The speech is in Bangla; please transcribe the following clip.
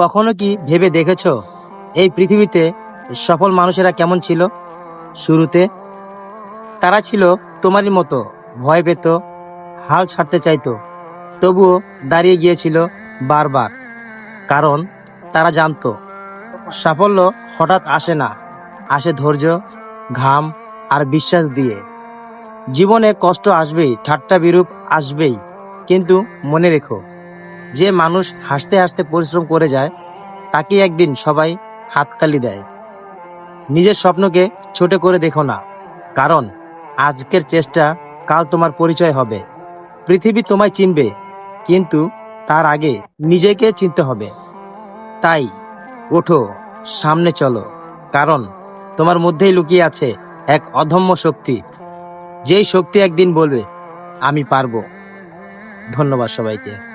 কখনো কি ভেবে দেখেছ? এই পৃথিবীতে সফল মানুষেরা কেমন ছিল? শুরুতে তারা ছিল তোমারই মতো, ভয় পেত, হাল ছাড়তে চাইতো। তবুও দাঁড়িয়ে গিয়েছিল বারবার। কারণ তারা জানতো, সাফল্য হঠাৎ আসে না। আসে ধৈর্য, ঘাম আর বিশ্বাস দিয়ে। জীবনে কষ্ট আসবেই, ঠাট্টা বিরূপ আসবেই। কিন্তু মনে রেখো যে মানুষ হাসতে হাসতে পরিশ্রম করে যায় তাকে একদিন সবাই হাততালি দেয়। নিজের স্বপ্নকে ছোট করে দেখো না, কারণ আজকের চেষ্টা কাল তোমার পরিচয় হবে। পৃথিবী তোমায় চিনবে, কিন্তু তার আগে নিজেকে চিনতে হবে। তাই ওঠো, সামনে চলো, কারণ তোমার মধ্যেই লুকিয়ে আছে এক অধম্য শক্তি। যেই শক্তি একদিন বলবে, আমি পারব। ধন্যবাদ সবাইকে।